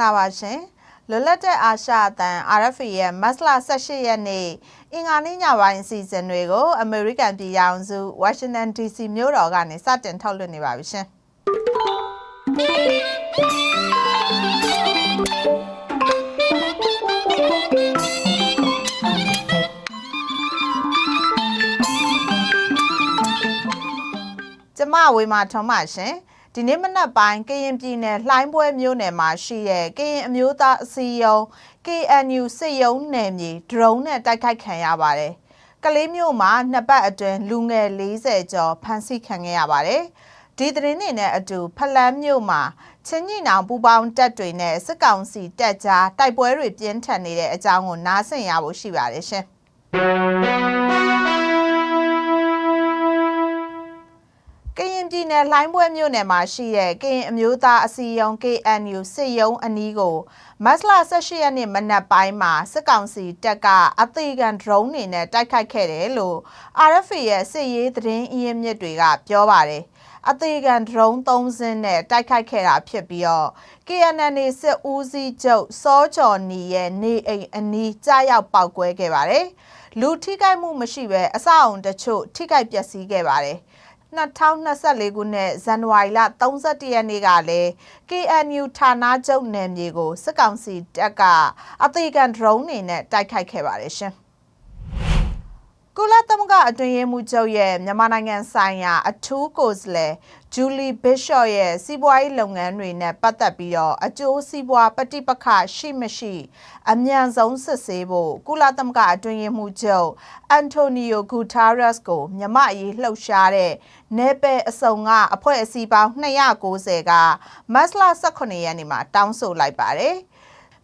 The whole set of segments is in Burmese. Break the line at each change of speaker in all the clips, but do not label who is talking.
္ဂလာပါရှင်လွတ်လပ်တဲ့အာရှအသံ RFA ရဲ့မတ်လ18ရက်နေ့အင်္ဂါနေ့ညပိုင်းအစီအစဉ်တွေကို အမေရိကန်ပြည်ထောင်စုဝါရှင်တန် DC မြို့တော်ကနေစတင်ထုတ်လွှင့်နေပါပြီရှင်ကျမဝေမာထုံးပါရှင် ဒီနေ့မနက်ပိုင်းကရင်ပြည်နယ်လှိုင်းပွဲမြို့နယ်မှာရှိတဲ့ကရင်အမျိုးသားအစည်းအရုံး KNU စစ်ရုံးနယ်မြေဒရုန်းနဲ့တိုက်ခိုက်ခံရပါတယ်။ကလေးမြို့မှာနှစ်ပတ်အတွင်းလူငယ်40ကျော်ဖမ်းဆီးခံခဲ့ရပါတယ်။ဒီသတင်းတွေနဲ့အတူဖလန်းမြို့မှာချင်းညိနောင်ပူပေါင်းတပ်တွေနဲ့စစ်ကောင်စီတပ်ကြားတိုက်ပွဲတွေပြင်းထန်နေတဲ့အကြောင်းကိုနားဆင်ရဖို့ရှိပါတယ်ရှင်။ နယ်လှိုင်းပွဲမြို့နယ်မှာရှိတဲ့ကရင်အမျိုးသားအစည်းအရုံး KNU စစ်ရုံးအနီးကိုမတ်လ18ရက်နေ့မနက်ပိုင်းမှာစစ်ကောင်စီတပ်ကအသေးခံဒရုန်းတွေနဲ့တိုက်ခိုက်ခဲ့တယ်လို့ RFA ရဲ့စစ်ရေးသတင်းအရင်းမြစ်တွေကပြောပါတယ်အသေးခံဒရုန်း3စင်းနဲ့တိုက်ခိုက်ခဲ့တာဖြစ်ပြီးတော့ KNN စစ်ဦးစီးချုပ်စောချော်နီရဲ့နေအိမ်အနီးကြားရောက်ပောက်ကွဲခဲ့ပါတယ်လူထိခိုက်မှုမရှိဘဲအဆောက်အုံတချို့ထိခိုက်ပျက်စီးခဲ့ပါတယ် 2024ခုနှစ်ဇန်နဝါရီလ31ရက်နေ့ကလည်း KNU ဌာနချုပ်နယ်မြေကိုစစ်ကောင်စီတပ်ကအသေးခံဒရုန်းတွေနဲ့တိုက်ခိုက်ခဲ့ပါတယ်ရှင်။ကုလသမဂ္ဂအတွင်းရေးမှူးချုပ်ရဲ့မြန်မာနိုင်ငံဆိုင်ရာအထူးကိုယ်စားလှယ် ဂျူလီဘစ်ရှော့ရဲ့စီးပွားရေးလုပ်ငန်းတွေနဲ့ပတ်သက်ပြီးတော့အကျိုးစီးပွားပဋိပက္ခရှိမရှိ အမြန်ဆုံးစစ်ဆေးဖို့ကုလသမဂ္ဂအတွင်းရေးမှူးချုပ်အန်တိုနီယိုဂူတာရက်စ်ကိုမြမအရေးလှုပ်ရှားတဲ့နယ်ပယ်အစုံကအဖွဲ့အစည်းပေါင်း290ကမတ်လ18ရက်နေ့မှာတောင်းဆိုလိုက်ပါတယ်။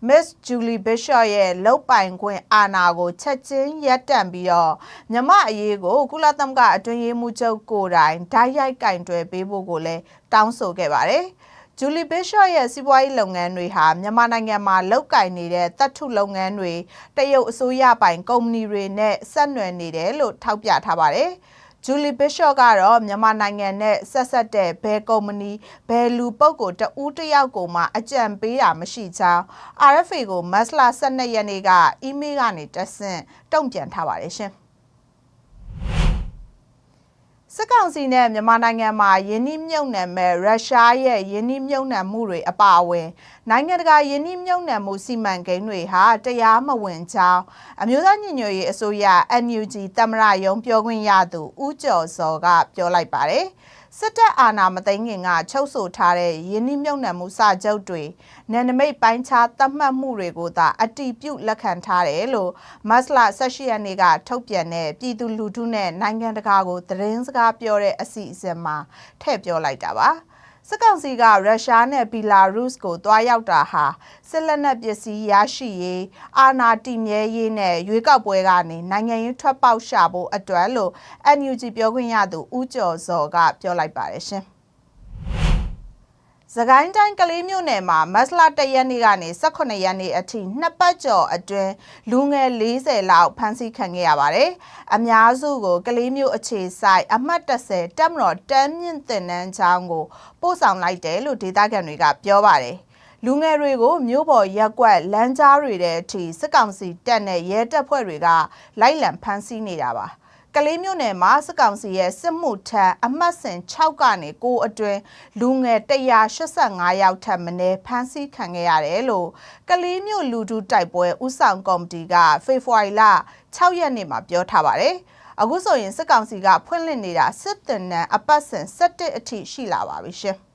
Miss Julie Bishop ရဲ့လုတ်ပိုင်ခွင့်အာဏာကိုချက်ချင်းရပ်တန့်ပြီးတော့မြမအရေးကိုကုလသမဂ္ဂအတွင်းရေးမှူးချုပ်ကိုယ်တိုင်ဓာတ်ရိုက်ကင်တွယ်ပေးဖို့ကိုလည်းတောင်းဆိုခဲ့ပါတယ်။ဂျူလီဘစ်ရှော့ရဲ့စီးပွားရေးလုပ်ငန်းတွေဟာမြန်မာနိုင်ငံမှာလုတ်ကင်နေတဲ့တပ်ထုလုပ်ငန်းတွေတရုတ်အစိုးရပိုင်ကုမ္ပဏီတွေနဲ့ဆက်နွယ်နေတယ်လို့ထောက်ပြထားပါတယ်။ ဂျူလီဘစ်ရှော့ကတော့မြန်မာနိုင်ငံနဲ့ဆက်ဆက်တဲ့ဘယ်ကုမ္ပဏီဘယ်လူပုဂ္ဂိုလ်တဦးတယောက်ကိုမှအကြံပေးတာမရှိကြောင်း RFA ကိုမတ်လ12ရက်နေ့ကအီးမေးလ်ကနေတက်ဆင့်တုံ့ပြန်ထားပါတယ်ရှင်။ စစ်ကောင်စီနဲ့မြန်မာနိုင်ငံမှာယင်းနှိမြုပ်နှံမဲ့ရုရှားရဲ့ယင်းနှိမြုပ်နှံမှုတွေအပါအဝင် နိုင်ငံတကာယင်းနှိမြုပ်နှံမှုစီမံကိန်းတွေဟာတရားမဝင်ကြောင်းအမျိုးသားညီညွတ်ရေးအစိုးရ NUG သမ္မတရုံးပြောခွင့်ရသူဦးကျော်စောကပြောလိုက်ပါတယ်။ စစ်တပ်အာဏာမသိမ်းခင်ကချုပ်ဆိုထားတဲ့ယင်းနှိမြုပ်နှံမှုစာချုပ်တွေနယ်နိမိတ်ပိုင်းခြားသတ်မှတ်မှုတွေကိုသာအတိပြုလက်ခံထားတယ်လို့မတ်လ18ရက်နေ့ကထုတ်ပြန်တဲ့ပြည်သူလူထုနဲ့နိုင်ငံတကာကိုသတင်းစကားပြောတဲ့အစီအစဉ်မှာထည့်ပြောလိုက်တာပါ။ စစ်ကောင်စီကရုရှားနဲ့ဘီလာရုစ်ကိုတွားရောက်တာဟာစစ်လက်နက်ပစ္စည်းရရှိရေးအာဏာတည်မြဲရေးနဲ့ရွေးကောက်ပွဲကနေနိုင်ငံရေးထွက်ပေါက်ရှာဖို့အတွက်လို့ NUG ပြောခွင့်ရသူဦးကျော်စောကပြောလိုက်ပါတယ်ရှင်။ စကိုင်းတိုင်းကလေးမြို့နယ်မှာမတ်လ၁ရက်နေ့ကနေ18ရက်နေ့အထိနှစ်ပတ်ကျော်အတွင်းလူငယ်40လောက်ဖမ်းဆီးခံခဲ့ရပါတယ်။အများစုကိုကလေးမြို့အခြေဆိုင်အမှတ်30တက်မတော်တန်းမြင့်တင်နန်းချောင်းကိုပို့ဆောင်လိုက်တယ်လို့ဒေသခံတွေကပြောပါတယ်။လူငယ်တွေကိုမြို့ပေါ်ရက်ကွက်လမ်းကြားတွေတဲ့အထိစစ်ကောင်စီတပ်နဲ့ရဲတပ်ဖွဲ့တွေကလိုက်လံဖမ်းဆီးနေတာပါ။ ကလေးမြို့နယ်မှာစစ်ကောင်စီရဲ့စစ်မှုထမ်းအမှတ်စဉ်6ကနေ9အတွင်းလူငယ်185ယောက်ထပ်မင်းဖမ်းဆီးခံခဲ့ရတယ်လို့ကလေးမြို့လူထုတိုက်ပွဲဥဆောင်ကော်မတီကဖေဖော်ဝါရီလ6ရက်နေ့မှာပြောထားပါတယ်။အခုဆိုရင်စစ်ကောင်စီကဖွင့်လှစ်နေတာစစ်တပ်နံအပတ်စဉ်17အထိရှိလာပါပြီရှင်။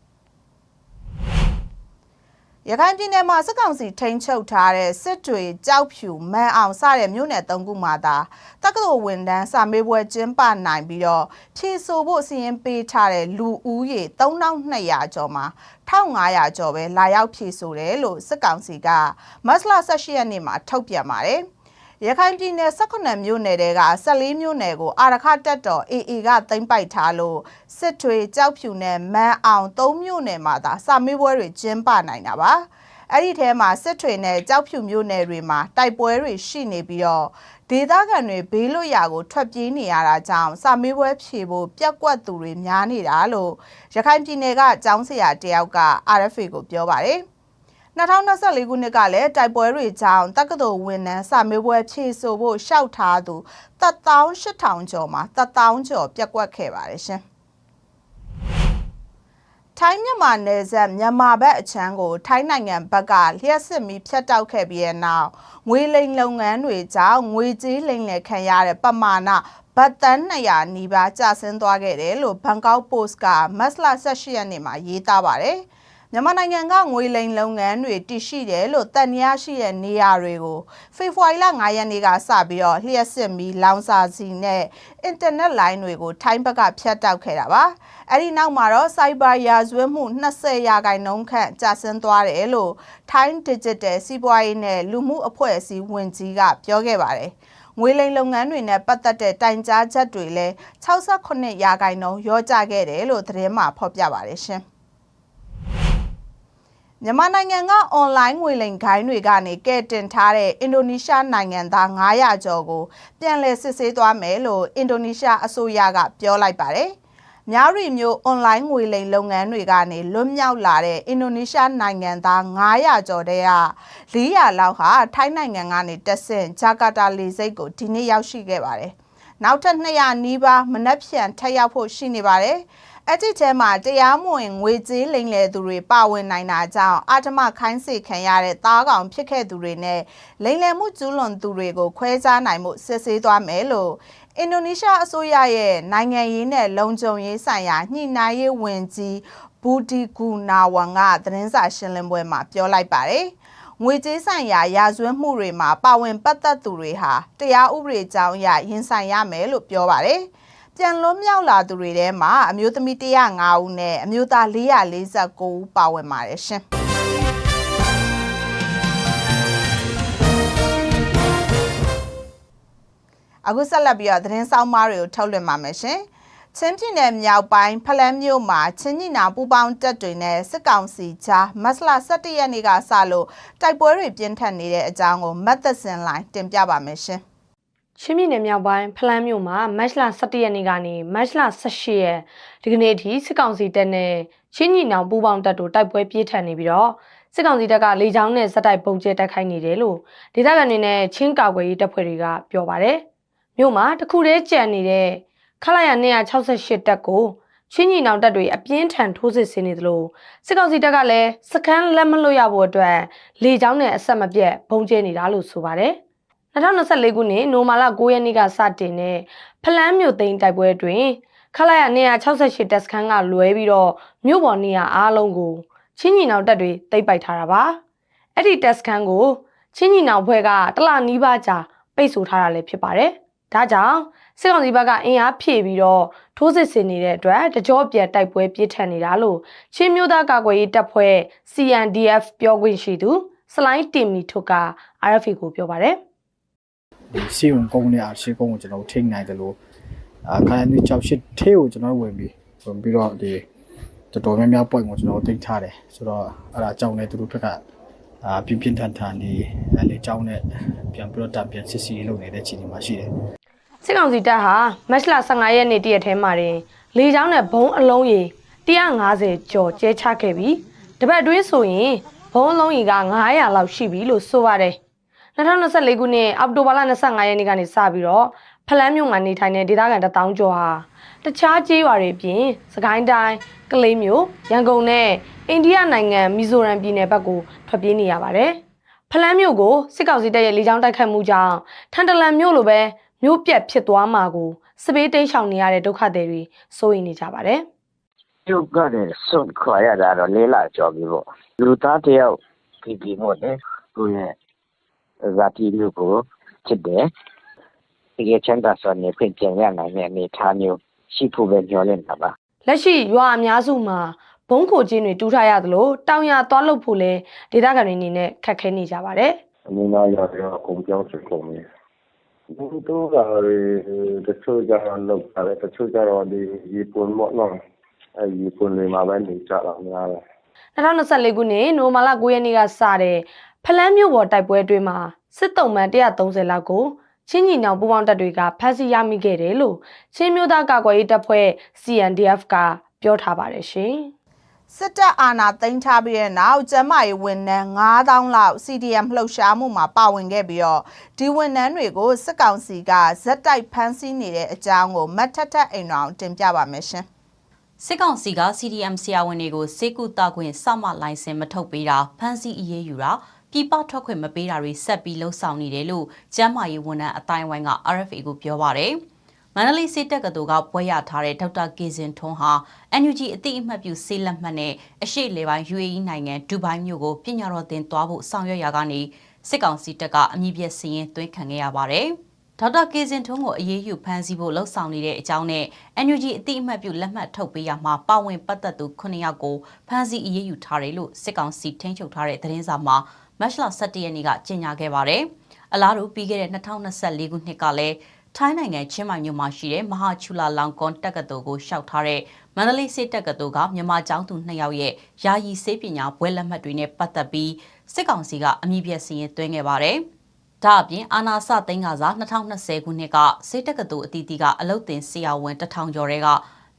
ရခိုင်ပြည်နယ်မှာစစ်ကောင်စီထိန်းချုပ်ထားတဲ့စစ်တွေကြောက်ဖြူမန်အောင်စတဲ့မြို့နယ်၃ခုမှာသာတက္ကသိုလ်ဝန်ထမ်းစာမေးပွဲကျင်းပနိုင်ပြီးတော့ဖြည့်ဆို့ဖို့စီရင်ပေးထားတဲ့လူဦးရေ3200ကျော်မှာ1500ကျော်ပဲလာရောက်ဖြည့်ဆို့တယ်လို့စစ်ကောင်စီကမတ်လ18ရက်နေ့မှာထုတ်ပြန်ပါတယ်။ ရခိုင်ပြည်နယ်18မြို့နယ်တဲက14မြို့နယ်ကိုအာရခတက်တော် AA ကသိမ်းပိုက်ထားလို့စစ်ထွေကြောက်ဖြူနဲ့မန်းအောင်3မြို့နယ်မှာသာစာမေးပွဲတွေကျင်းပနိုင်တာပါအဲ့ဒီထဲမှာစစ်ထွေနဲ့ကြောက်ဖြူမြို့နယ်တွေမှာတိုက်ပွဲတွေရှိနေပြီးတော့ဒေသခံတွေဘေးလွတ်ရာကိုထွက်ပြေးနေရတာကြောင့်စာမေးပွဲဖြေဖို့ပြက်ကွက်သူတွေများနေတာလို့ရခိုင်ပြည်နယ်ကကျောင်းဆရာတယောက်က RFA ကိုပြောပါတယ် 2024ခုနှစ်ကလည်းတိုက်ပွဲတွေကြောင့်တက္ကသိုလ်ဝန်ထမ်းစာမေးပွဲဖြေဆိုဖို့ရှောက်ထားသူ18000ကျော်မှာ1000ကျော်ပြက်ကွက်ခဲ့ပါတယ်ရှင်။ထိုင်းမြန်မာနယ်စပ်မြန်မာဘက်အချမ်းကို ထိုင်းနိုင်ငံဘက်ကလျှက်စစ်မီဖြတ်တောက်ခဲ့ပြီးတဲ့နောက်ငွေလိမ်လုပ်ငန်းတွေကြောင့်ငွေကြေးလိမ်လည်ခံရတဲ့ပမာဏဘတ်တန်း200နီးပါးကျဆင်းသွားခဲ့တယ်လို့ဘန်ကောက်ပို့စ်ကမတ်လ18ရက်နေ့မှာရေးသားပါတယ်။ မြန်မာနိုင်ငံကငွေလိမ်လုပ်ငန်းတွေတည်ရှိတယ်လို့တန်ရရှိတဲ့နေရာတွေကိုဖေဖော်ဝါရီလ9ရက်နေ့ကစပြီးတော့လျှက်စစ်မီလောင်စာစီနဲ့အင်တာနက်လိုင်းတွေကိုထိုင်းဘက်ကဖြတ်တောက်ခဲ့တာပါအဲ့ဒီနောက်မှာတော့ Cyber ရာဇဝတ်မှု20ရာခိုင်နှုန်းခန့်ကျဆင်းသွားတယ်လို့ Thai Digital စီးပွားရေးနဲ့လူမှုအဖွဲ့အစည်းဝန်ကြီးကပြောခဲ့ပါတယ်ငွေလိမ်လုပ်ငန်းတွေနဲ့ပတ်သက်တဲ့တိုင်ကြားချက်တွေလည်း68ရာခိုင်နှုန်းရောကြခဲ့တယ်လို့သတင်းမှာဖော်ပြပါတယ်ရှင် မြန်မာနိုင်ငံကအွန်လိုင်းငွေလိမ်ဂိုင်းတွေကနေကဲတင်ထားတဲ့အင်ဒိုနီးရှားနိုင်ငံသား900ကျော်ကိုပြန်လည်စစ်ဆေးသွားမယ်လို့အင်ဒိုနီးရှားအစိုးရကပြောလိုက်ပါတယ်။မြရီမျိုးအွန်လိုင်းငွေလိမ်လုပ်ငန်းတွေကနေလွတ်မြောက်လာတဲ့အင်ဒိုနီးရှားနိုင်ငံသား900ကျော်တဲ့က400လောက်ဟာထိုင်းနိုင်ငံကနေတက်ဆင့်ဂျာကာတာလေဆိပ်ကိုဒီနေ့ရောက်ရှိခဲ့ပါတယ်။နောက်ထပ်200နီးပါးမနက်ဖြန်ထပ်ရောက်ဖို့ရှိနေပါတယ်။ အဲ့ဒီထဲမှာတရားမဝင်ငွေကြေးလိမ်လည်သူတွေပါဝင်နိုင်တာကြောင့်အာတမခိုင်းစေခံရတဲ့သားကောင်ဖြစ်ခဲ့သူတွေနဲ့လိမ်လည်မှုကျူးလွန်သူတွေကိုခွဲခြားနိုင်မှုစစ်ဆေးသွားမယ်လို့အင်ဒိုနီးရှားအစိုးရရဲ့နိုင်ငံရေးနဲ့လုံခြုံရေးဆိုင်ရာညှိနှိုင်းရေးဝန်ကြီးဘူဒီကူနာဝန်ကသတင်းစာရှင်းလင်းပွဲမှာပြောလိုက်ပါတယ်ငွေကြေးဆိုင်ရာရာဇဝတ်မှုတွေမှာပါဝင်ပတ်သက်သူတွေဟာတရားဥပဒေကြောင်းအရရင်ဆိုင်ရမယ်လို့ပြောပါတယ်။ ပြန်လွတ်မြောက်လာသူတွေထဲမှာအမျိုးသမီး105ဦးနဲ့အမျိုးသား449ဦးပါဝင်ပါတယ်ရှင်အခုဆက်လက်ပြီးတော့သတင်းဆောင်မားတွေကိုထုတ်လွှင့်ပါမယ်ရှင်ချင်းပြည်နယ်မြောက်ပိုင်းဖလန်းမြို့မှာချင်းညီနာပူပေါင်းတပ်တွေနဲ့စစ်ကောင်စီကြားမတ်လ17ရက်နေ့ကစလို့တိုက်ပွဲတွေပြင်းထန်နေတဲ့အကြောင်းကိုမတ်သက်စင်လိုင်းတင်ပြပါမယ်ရှင်
ချင်းပြည်နယ်မြောက်ပိုင်းဖလန်းမြို့မှာမတ်လ17ရက်နေ့ကနေမတ်လ18ရက်ဒီကနေ့ထိစစ်ကောင်စီတပ်နဲ့ချင်းညီနောင်ပူးပေါင်းတပ်တို့တိုက်ပွဲပြင်းထန်နေပြီးတော့စစ်ကောင်စီတပ်ကလေကြောင်းနဲ့စက်တိုက်ပုံကျဲတိုက်ခိုက်နေတယ်လို့ဒေသခံတွေနဲ့ချင်းကာကွယ်ရေးတပ်ဖွဲ့တွေကပြောပါတယ်။မြို့မှာတခုတည်းကြံနေတဲ့ခလာရ268တပ်ကိုချင်းညီနောင်တပ်တွေအပြင်းထန်ထိုးစစ်ဆင်နေသလိုစစ်ကောင်စီတပ်ကလည်းစခန်းလက်မလွတ်ရဖို့အတွက်လေကြောင်းနဲ့အဆက်မပြတ်ပုံကျဲနေတာလို့ဆိုပါတယ်။ 2024ခုနှစ်နိုမာလာ9ရက်နေ့ကစတင်တဲ့ဖလန်းမြို့သိမ်းတိုက်ပွဲတွင်ခလာရ268တပ်စခန်းကလွဲပြီးတော့မြို့ပေါ်နေရာအားလုံးကိုချင်းညီနောင်တပ်တွေတိတ်ပိုက်ထားတာပါအဲ့ဒီတပ်စခန်းကိုချင်းညီနောင်ဘွဲကတလနီးပါးကြာပိတ်ဆို့ထားတာလည်းဖြစ်ပါတယ်ဒါကြောင့်စစ်ကောင်စီဘက်ကအင်အားဖြည့်ပြီးတော့ထိုးစစ်ဆင်နေတဲ့အတွက်တကြောပြန်တိုက်ပွဲပြစ်ထန်နေတာလို့ချင်းမျိုးသားကာကွယ်ရေးတပ်ဖွဲ့ CNDF ပြောခွင့်ရှိသူ စလိုင်းတင်မီထုတ်က RFA ကိုပြောပါတယ်
ဒီစီဝင်ကုန်းနဲ့အာရှီကုန်းကိုကျွန်တော်ထိနိုင်တယ်လို့အခါနေ့6ရှစ်ထဲကိုကျွန်တော်ဝင်ပြီးဝင်ပြီးတော့ဒီတော်တော်များများ point ကိုကျွန်တော်သိထားတယ်ဆိုတော့အဲ့ဒါအကြောင်းနဲ့သူတို့ဘက်ကအာပြင်းပြင်းထန်ထန်ဒီလေအကြောင်းနဲ့ပြန်ပြီးတော့တပြန်စစ်စီလုပ်နေတဲ့ခြေအနေမှာရှိတယ်
စစ်ကောင်စီတပ်ဟာမတ်လ15ရက်နေ့တရက်ထဲမှာတင်လေကြောင်းနဲ့ဘုံအလုံးရေ150ကျော်ကျဲချခဲ့ပြီးတပတ်အတွင်းဆိုရင်ဘုံအလုံးရေက900လောက်ရှိပြီလို့ဆိုပါတယ်။ 2024ခုနှစ်အောက်တိုဘာလ25ရက်နေ့ကနေစပြီးတော့ဖလန်းမြို့မှာနေထိုင်တဲ့ဒေသခံတထောင်ကျော်ဟာတခြားကျေးရွာတွေပြင်စကိုင်းတိုင်းကလေးမြို့ရန်ကုန်နဲ့အိန္ဒိယနိုင်ငံမီဇိုရမ်ပြည်နယ်ဘက်ကိုထွက်ပြေးနေရပါတယ်။ဖလန်းမြို့ကိုစစ်ကောင်စီတပ်ရဲ့လေကြောင်းတိုက်ခတ်မှုကြောင့်ထန်တလန်မြို့လိုပဲမြို့ပြက်ဖြစ်သွားမှာကိုစပေးတိန်ရှောင်နေရတဲ့ဒုက္ခသည်တွေစိုးရိမ်နေကြပါတယ်။
ကျုပ်ကလည်းစွန့်ခွာရတာတော့လေးလာကြော်ပြီပေါ့။လူသားတယောက်ပြည်ပြည်မို့လေကိုယ့်ရဲ့ ဇာတိမျိုးကိုချစ်တယ်။တကယ်ချမ်းသာစွာနေခွင့်ပြန်ရနိုင်တဲ့အနေအထားမျိုးရှိဖို့ပဲမျှော်လင့်တာပါ။
လက်ရှိရွာအများစုမှာဘုံခိုချင်းတွေတူးထားရသလိုတောင်ရသွားလုပ်ဖို့လဲဒေသခံတွေအနေနဲ့ခက်ခဲနေကြပါတယ်။
အမင်းသားရရအကုန်ပြောင်းစကုန်နေ။ဘုသူကတချို့ကြတော့လောက်တယ်တချို့ကြတော့ဒီရေပွန်မော့နော်အဲရေပွန်တွေမှာပဲနေကြတာများတယ်
2024ခုနှစ်နိုမာလာ9ရက်နေ့ကစတဲ့ဖလန်းမြို့ပေါ်တိုက်ပွဲအတွင်းမှာစစ်တုံးမှန်130လောက်ကိုချင်းညီနောင်ပူးပေါင်းတပ်တွေကဖမ်းဆီးရမိခဲ့တယ်လို့ချင်းမျိုးသားကာကွယ်ရေးတပ်ဖွဲ့ CNDF ကပြောထားပါတယ်ရှင်
စစ်တပ်အာဏာသိမ်းထားပြီးတဲ့နောက်ကျန်းမာရေးဝန်ထမ်း9000လောက် CDM လှုပ်ရှားမှုမှာပါဝင်ခဲ့ပြီးတော့ဒီဝန်ထမ်းတွေကိုစစ်ကောင်စီကဇက်တိုက်ဖမ်းဆီးနေတဲ့အကြောင်းကိုမတ်ထက်ထက်အိမ်တော်တင်ပြပါမယ်ရှင်။
စစ်ကောင်စီက CDM ဆရာဝန်တွေကိုစေကူတာခွင့်စမလိုင်စင်မထုတ်ပေးတာဖမ်းဆီးအရေးယူတာပြည်ပထွက်ခွင့်မပေးတာတွေဆက်ပြီးလှုပ်ဆောင်နေတယ်လို့ကျန်းမာရေးဝန်ထမ်းအတိုင်းဝိုင်းက RFA ကိုပြောပါရယ်မန္တလေးစစ်တပ်ကတူကဘွဲရထားတဲ့ဒေါက်တာကေစင်ထွန်းဟာ NUG အတိအမှတ်ပြုစေလက်မှတ်နဲ့အရှိလေပိုင်း UAE နိုင်ငံဒူဘိုင်းမြို့ကိုပညာတော်တင်သွားဖို့ဆောင်ရွက်ရာကနေစစ်ကောင်စီတပ်ကအမည်ပြစည်ရင်သွင်းခံခဲ့ရပါတယ်။ ဒေါက်တာကေစင်ထွန်းကိုအရေးယူဖမ်းဆီးဖို့လှုံ့ဆော်နေတဲ့အကြောင်းနဲ့ NUG အတိအမှတ်ပြုလက်မှတ်ထုတ်ပေးရမှာပါဝင်ပတ်သက်သူ9ယောက်ကိုဖမ်းဆီးအရေးယူထားတယ်လို့စစ်ကောင်စီထိန်းချုပ်ထားတဲ့သတင်းစာမှာမတ်လ17ရက်နေ့ကကြေညာခဲ့ပါတယ်။အလားတူပြီးခဲ့တဲ့2024ခုနှစ်ကလည်းထိုင်းနိုင်ငံချင်းမိုင်မြို့မှာရှိတဲ့မဟာချူလာလောင်ကွန်တက္ကသိုလ်ကိုရှောက်ထားတဲ့မန္တလေးစစ်တက္ကသိုလ်ကမြန်မာကျောင်းသူ2ယောက်ရဲ့ယာယီစေပညာဘွဲလက်မှတ်တွေနဲ့ပတ်သက်ပြီးစစ်ကောင်စီကအမည်ပြစီရင်သွင်းခဲ့ပါတယ်။ ဒါအပြင်အာနာစသိန်းကစား2020ခုနှစ်ကစေတက္ကသိုလ်အတီးတီကအလုတ်တင်ဆရာဝန်တထောင်ကျော်တွေက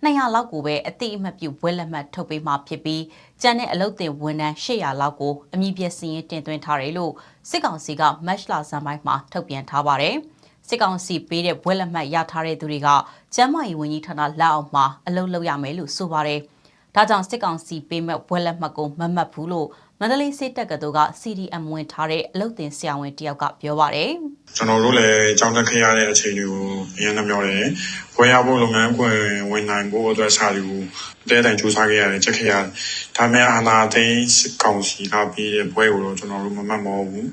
200လောက်ကိုပဲအတိအမှတ်ပြုဘွဲလက်မှတ်ထုတ်ပေးမှဖြစ်ပြီးကျန်တဲ့အလုတ်တင်ဝန်ထမ်း800လောက်ကိုအမည်ပြစီရင်တင်သွင်းထားတယ်လို့စစ်ကောင်စီကမတ်လဇန်ပိုင်းမှာထုတ်ပြန်ထားပါတယ်။စစ်ကောင်စီပေးတဲ့ဘွဲလက်မှတ်ရထားတဲ့သူတွေကကျန်းမာရေးဝန်ကြီးဌာနလက်အောက်မှာအလုပ်လုပ်ရမယ်လို့ဆိုပါတယ်။ ဒါကြောင့်စစ်ကောင်စီပေးမဲ့ဘွဲလက်မှတ်ကိုမမှတ်ဘူးလို့မန္တလေးစစ်တပ်ကတူက CDM ဝင်ထားတဲ့အလုတ်တင်ဆရာဝန်တယောက်ကပြောပါတယ်။
ကျွန်တော်တို့လည်းကြောင်းတက်ခဲ့ရတဲ့အချိန်တွေကိုအရင်နှမျောတယ်။ဘွဲရဖို့လုပ်ငန်းခွင်ဝင်နိုင်ဖို့အတွက်စာတွေကိုတဲတိုင်စူးစမ်းခဲ့ရတယ်ချက်ခဲ့ရတယ်။ဒါပေမဲ့အာနာသိန်းစစ်ကောင်စီကပြီးတဲ့ဘွဲကိုတော့ကျွန်တော်တို့မမှတ်မောဘူး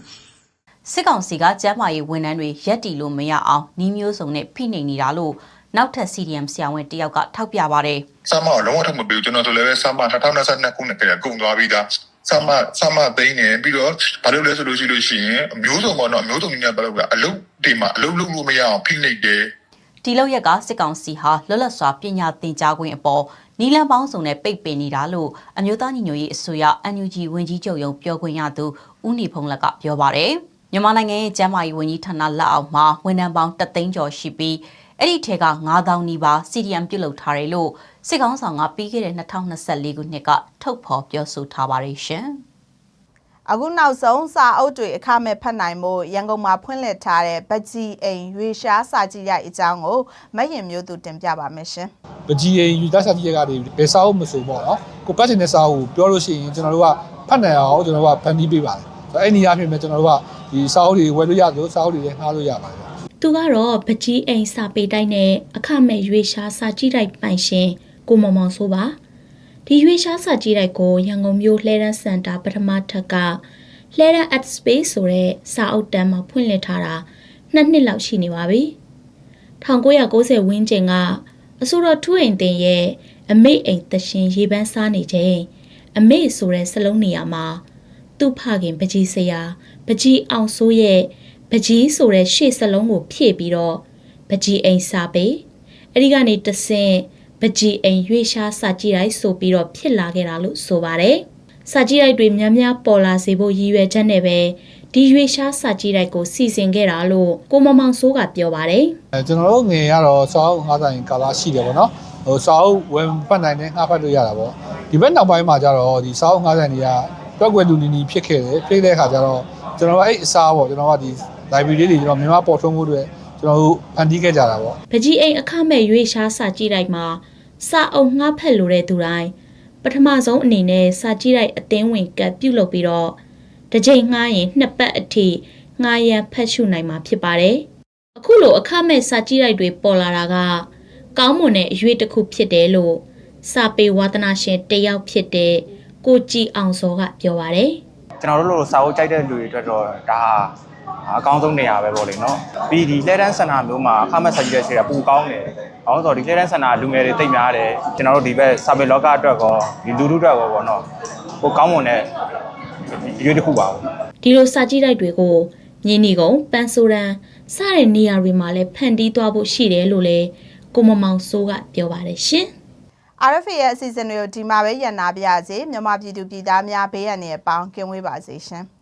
။
စစ်ကောင်စီကကျန်းမာရေးဝန်ထမ်းတွေရက်တီလို့မရအောင်နှီးမျိုးစုံနဲ့ဖိနှိပ်နေတာလို့နောက်ထပ် CDM ဆရာဝန်တယောက်ကထောက်ပြပါတယ်
ဆမ်မကိုလုံးဝထုတ်မပေးဘူးကျွန်တော်တို့လည်းပဲဆမ်မ2022ခုနှစ်ကကုန်သွားပြီးသားဆမ်မဆမ်မသိန်းနေပြီးတော့ဘာလို့လဲဆိုလို့ရှိလို့ရှိရင်အမျိုးစုံပေါ့နော်အမျိုးစုံများဘာလို့လဲအလုတ်ဒီမှာအလုတ်လုပ်လို့မရအောင်ဖိနှိပ်တယ်။
ဒီလောက်ရက်ကစစ်ကောင်စီဟာလွတ်လပ်စွာပညာသင်ကြားခွင့်အပေါ်နီလန်ပေါင်းစုံနဲ့ပိတ်ပင်နေတာလို့အမျိုးသားညီညွတ်ရေးအစိုးရ NUG ဝန်ကြီးချုပ်ရုံးပြောခွင့်ရသူဦးနေဖုံးလက်ကပြောပါတယ်။မြန်မာနိုင်ငံရဲ့ကျန်းမာရေးဝန်ကြီးဌာနလက်အောက်မှာဝန်ထမ်းပေါင်း3သိန်းကျော်ရှိပြီးအဲ့ဒီထဲက9000နီးပါး CDM ပြုတ်လုထားတယ်လို့ စစ်ကောင်ဆောင်ကပြီးခဲ့တဲ့2024ခုနှစ်ကထုတ်ဖော်ပြောဆိုထားပါတယ်ရှင်။
အခုနောက်ဆုံးစာအုပ်တွေအခမဲ့ဖတ်နိုင်မှုရန်ကုန်မှာဖွင့်လှစ်ထားတဲ့ဗကြီးအိမ်ရွေရှားစာကြည့်ရိုက်အကြောင်းကိုမရင်မျိုးသူတင်ပြပါမယ်ရှင်။
ပကြီးရင်ယူသားစာကြည့်ရကနေဘယ်စာအုပ်မဆိုပေါ့နော်ကိုပတ်ချင်တဲ့စာအုပ်ကိုပြောလို့ရှိရင်ကျွန်တော်တို့ကဖတ်နိုင်အောင်ကျွန်တော်တို့ကဖန်တီးပေးပါတယ်ဆိုတော့အဲ့ဒီအပြင်ပဲကျွန်တော်တို့ကဒီစာအုပ်တွေဝယ်လို့ရသလိုစာအုပ်တွေလည်းငှားလို့ရပါတယ်
သူကတော့ပကြီးအိမ်စာပေတိုက်နဲ့အခမဲ့ရွေရှားစာကြည့်တိုက်ပိုင်ရှင် ကိုမောင်မောင်ဆိုပါဒီရွေရှားစာကြည့်တိုက်ကိုရန်ကုန်မြို့လှဲရန်စင်တာပထမထပ်ကလှဲရန် at space ဆိုတဲ့စာအုပ်တန်းမှာဖွင့်လှစ်ထားတာနှစ်နှစ်လောက်ရှိနေပါပြီ1990ဝန်းကျင်ကအဆိုတော်ထူးအိမ်တင်ရဲ့အမေအိမ်သရှင်ရေပန်းစားနေချိန်အမေဆိုတဲ့စလုံးနေရာမှာသူ့ဖခင်ပကြီးဆရာပကြီးအောင်စိုးရဲ့ပကြီးဆိုတဲ့ရှေ့စလုံးကိုဖြည့်ပြီးတော့ပကြီးအိမ်စာပေအဲ့ဒီကနေတဆင့် ပကြီးအိမ်ရွေရှားစာကြည့်လိုက်ဆိုပြီးတော့ဖြစ်လာခဲ့တာလို့ဆိုပါတယ်စာကြည့်လိုက်တွေများများပေါ်လာစေဖို့ရည်ရွယ်ချက်နဲ့ပဲဒီရွေရှားစာကြည့်လိုက်ကိုစီစဉ်ခဲ့တာလို့ကိုမမောင်စိုးကပြောပါတယ်
အဲကျွန်တော်တို့ငယ်ရတော့စာအုပ်ငှားဆိုင်ကာလာရှိတယ်ပေါ့နော်ဟိုစာအုပ်ဝယ်ဖတ်နိုင်တယ်ငှားဖတ်လို့ရတာပေါ့ဒီဘက်နောက်ပိုင်းမှာကျတော့ဒီစာအုပ်ငှားဆိုင်တွေကတွက်ွယ်လူနီနီဖြစ်ခဲ့တယ်ဖြစ်တဲ့အခါကျတော့ကျွန်တော်တို့အဲ့အစားပေါ့ကျွန်တော်ကဒီ library လေးတွေကျွန်တော်မြန်မာပေါ်ထွန်းမှုတွေ ကျွန်တော်တို့ဖန်တီးခဲ့ကြတာပေါ့
ပကြီးအိမ်အခမဲ့ရွေရှားစာကြည့်လိုက်မှာစာအုပ်ငှားဖက်လိုတဲ့သူတိုင်းပထမဆုံးအနေနဲ့စာကြည့်လိုက်အသင်းဝင်ကတ်ပြုတ်လုပ်ပြီးတော့တစ်ချိန်ငှားရင်နှစ်ပတ်အထိငှားရန်ဖက်ရှုနိုင်မှာဖြစ်ပါတယ်။အခုလိုအခမဲ့စာကြည့်လိုက်တွေပေါ်လာတာကကောင်းမွန်တဲ့အရွေးတစ်ခုဖြစ်တယ်လို့စာပေဝါသနာရှင်တယောက်ဖြစ်တဲ့ကိုကြည်အောင်စောကပြောပါတယ်
ကျွန်တော်တို့လိုစာအုပ်ကြိုက်တဲ့လူတွေအတွက်တော့ဒါဟာ အကောင်းဆုံးနေရာပဲပေါ့လေနော်ပြီးဒီလက်တန်းစင်တာမျိုးမှာအခမဲ့ဆက်ကြည့်တဲ့ခြေကပူကောင်းတယ်။ဘာလို့ဆိုတော့ဒီလက်တန်းစင်တာလူငယ်တွေတိတ်များတယ်ကျွန်တော်တို့ဒီဘက်စာပေလောကအတွက်ကောဒီလူထုအတွက်ကောပေါ့နော်ဟိုကောင်းမွန်တဲ့ရွေးတစ်ခုပါဘူး။
ဒီလိုစာကြည့်လိုက်တွေကိုမြင်းနီကုံပန်းဆိုရန်စတဲ့နေရာတွေမှာလည်းဖန်တီးသွားဖို့ရှိတယ်လို့လည်းကိုမမောင်စိုးကပြောပါတယ်ရှင်။
RFA ရဲ့အစီအစဉ်တွေကိုဒီမှာပဲရန်နာပြရစီမြန်မာပြည်သူပြည်သားများဘေးရန်တွေအပေါင်းကင်းဝေးပါစေရှင်။